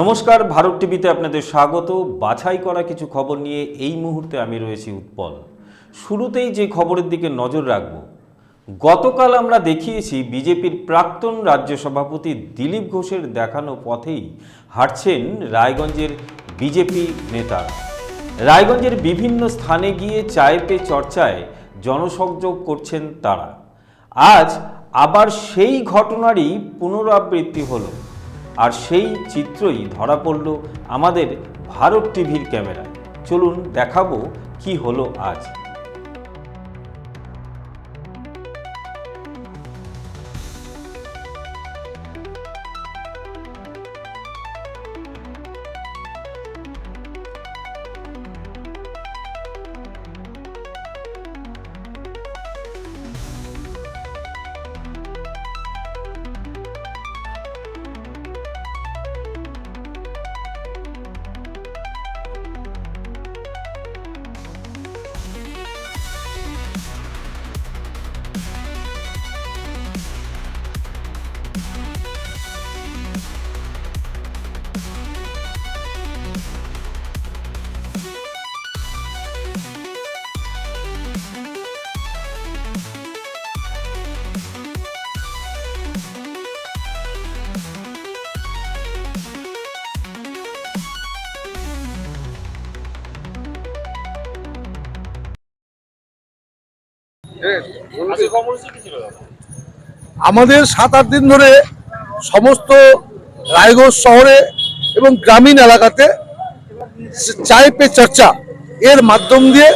নমস্কার, ভারত টিভিতে আপনাদের স্বাগত। বাছাই করা কিছু খবর নিয়ে এই মুহূর্তে আমি রয়েছি উৎপল। শুরুতেই যে খবরের দিকে নজর রাখব। গতকাল আমরা দেখিয়েছি বিজেপির প্রাক্তন রাজ্য সভাপতি দিলীপ ঘোষের দেখানো পথেই হাঁটছেন রায়গঞ্জের বিজেপি নেতা। রায়গঞ্জের বিভিন্ন স্থানে গিয়ে চায় পে চর্চায় জনসংযোগ করছেন তারা। আজ আবার সেই ঘটনারই পুনরাবৃত্তি হলো। আর সেই চিত্রই ধরা পড়ল আমাদের ভারত টিভির ক্যামেরায়। চলুন দেখাবো কি হলো আজ। আমাদের সাত আট দিন ধরে সমস্ত রায়গঞ্জ শহরে এবং গ্রামীণ এলাকাতে চায় পে চর্চা এর মাধ্যম দিয়ে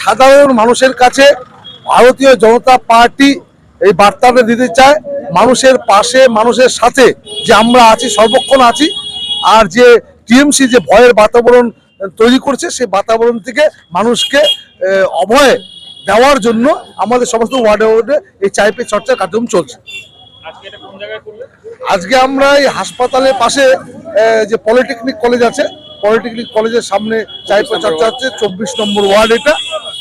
সাধারণ মানুষের কাছে ভারতীয় জনতা পার্টি এই বার্তাটা দিতে চায়, মানুষের পাশে, মানুষের সাথে যে আমরা আছি, সর্বক্ষণ আছি, আর যে টিএমসি যে ভয়ের বাতাবরণ তৈরি করছে সেই বাতাবরণ থেকে মানুষকে অভয় দেওয়ার জন্য আমাদের সমস্ত ওয়ার্ডে ওয়ার্ডে এই চায় পে চর্চার কার্যক্রম চলছে। আজকে আমরা এই হাসপাতালের পাশে যে পলিটেকনিক কলেজ আছে পলিটেকনিক কলেজের সামনে চায় পে চর্চা হচ্ছে চব্বিশ নম্বর ওয়ার্ড এটা।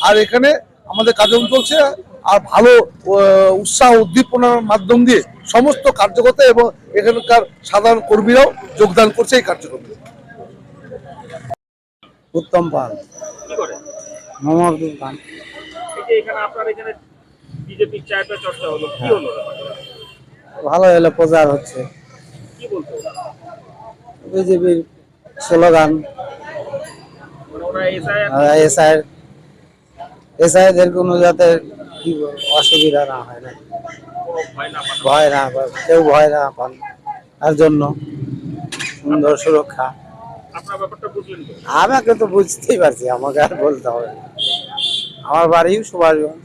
আর এখানে আমাদের কার্যক্রম চলছে আর ভালো উৎসাহ উদ্দীপনার মাধ্যম দিয়ে সমস্ত কার্যকর্তা এবং এখানকার সাধারণ কর্মীরাও যোগদান করছে এই কার্যক্রমে। উত্তম পাল। মোহাম্মদ খান যে এখানে আপনার এখানে বিজেপির চায়টা চর্চা হলো কি হলো? ভালো হলো প্রচার হচ্ছে। কি বলতো বিজেপির স্লোগান। মানে এসআই এসআইদের কোনো যাতে কি অসুবিধা না হয় না। ভয় না কেউ ভয় না পান। তার জন্য সুন্দর সুরক্ষা। আমাকে তো বুঝতেই পারছি আমাকে আর বলতে হবে না। আমার বাড়িও সুভাষগঞ্জ।